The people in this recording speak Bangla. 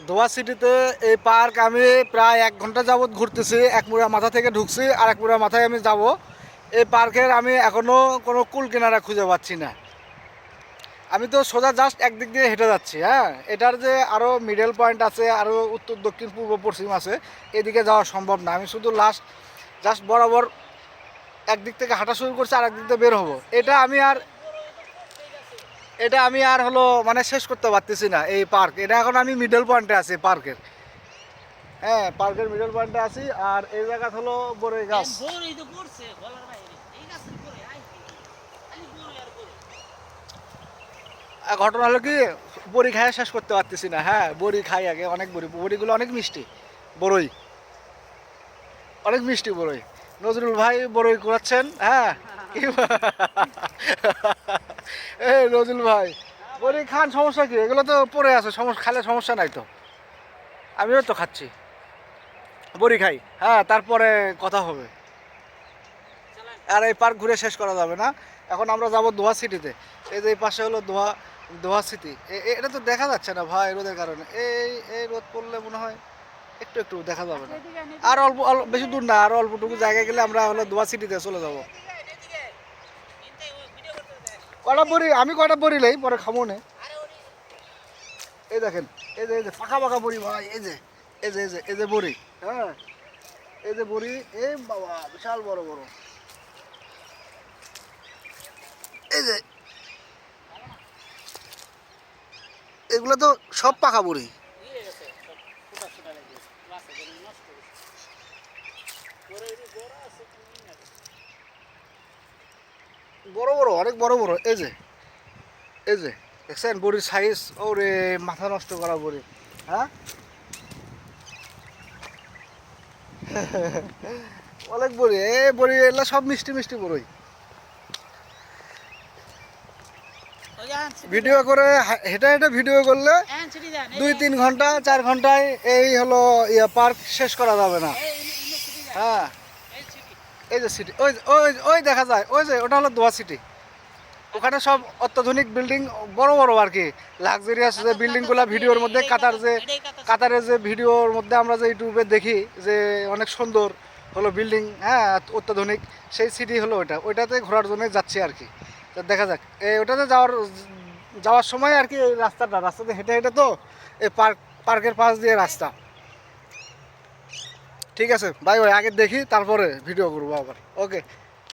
দোয়া সিটিতে এই পার্ক আমি প্রায় এক ঘণ্টা যাবৎ ঘুরতেছি, এক মুড়া মাথা থেকে ঢুকছি আর এক মুড়া মাথায় আমি যাব। এই পার্কের আমি এখনও কোনো কুল কিনারা খুঁজে পাচ্ছি না। আমি তো সোজা জাস্ট একদিক দিয়ে হেঁটে যাচ্ছি হ্যাঁ? এটার যে আরও মিডল পয়েন্ট আছে আরও উত্তর, দক্ষিণ, পূর্ব, পশ্চিম আছে, এদিকে যাওয়া সম্ভব না। আমি শুধু লাস্ট জাস্ট বরাবর একদিক থেকে হাঁটা শুরু করছি আর একদিক থেকে বের হব। এটা আমি আর এটা আমি আর হলো মানে শেষ করতে পারতেছি না এই পার্ক এটা এখন আমি মিডল পয়েন্টে আছি পার্কের হ্যাঁ পার্কের মিডল পয়েন্টে আছি আর এই জায়গা হলো বড়ই গাছ। ঘটনা হলো কি বড়ি খাই শেষ করতে পারতেছি না। হ্যাঁ বড়ি খাই আগে অনেক বড়ি। বড়িগুলো অনেক মিষ্টি বড়ই। অনেক মিষ্টি বড়ই। নজরুল ভাই বড়ই করাচ্ছেন হ্যাঁ। কি এই নজরুল ভাই বড়ি খান সমস্যা কি? এগুলো তো পড়ে আছে সমস্যা খালে সমস্যা নাই তো। আমিও তো খাচ্ছি। বড়ি খাই। হ্যাঁ তারপরে কথা হবে। আর এই পার্ক ঘুরে শেষ করা যাবে না। এখন আমরা যাব দোহা সিটিতে। এই যে এই পাশে হলো দোহা দোহা সিটি। এটা তো দেখা যাচ্ছে না ভাই রোদের কারণে। এই এই রোদ পড়লে মনে হয় একটু একটু দেখা যাবে না। আর অল্প অল্প বেশি দূর না আর অল্পটুকু জায়গায় গেলে আমরা হলো দোহা সিটিতে চলে যাব। কটা বড়ি? আমি কটা বড়ি লাই, পরে খাব না। এই দেখেন, এই যে এই যে পাকা পাকা বড়ি ভাই, এই যে এই যে এই যে এই যে বড়ি হ্যাঁ? এই যে বড়ি, এই বাবা, বিশাল বড় বড়। এই যে, এগুলো তো সব পাকা বড়ি। বড় বড়, অনেক বড় বড়। এই যে এই যে, দেখছেন? বড়ির সাইজ ওরে, মাথা নষ্ট করা বড়ি। হ্যাঁ? অনেক বড়ি। এ, বড়ি এগুলো সব মিষ্টি মিষ্টি বড়ই। ভিডিও করে হেঁটে হেঁটে ভিডিও করলে দুই তিন ঘণ্টা, চার ঘন্টায় এই হলো ইয়ে পার্ক শেষ করা যাবে না। হ্যাঁ। এই যে সিটি ওই ওই ওই দেখা যায়, ওই যে, ওটা হলো দোয়া সিটি ওখানে সব অত্যাধুনিক বিল্ডিং বড় বড় আর কি। লাক্সারিয়াস যে বিল্ডিংগুলো ভিডিওর মধ্যে কাতার যে কাতারের যে ভিডিওর মধ্যে আমরা যে ইউটিউবে দেখি, যে অনেক সুন্দর হলো বিল্ডিং হ্যাঁ অত্যাধুনিক, সেই সিটি হলো ওইটা। ওইটাতে ঘোরার জন্য যাচ্ছি আর কি। তো দেখা যাক। এই ওটাতে যাওয়ার যাওয়ার সময় আর কি রাস্তাটা, রাস্তাতে হেঁটে হেঁটে তো এই পার্ক পার্কের পাশ দিয়ে রাস্তা। ঠিক আছে বাই ভাই আগে দেখি তারপরে ভিডিও করব আবার। ওকে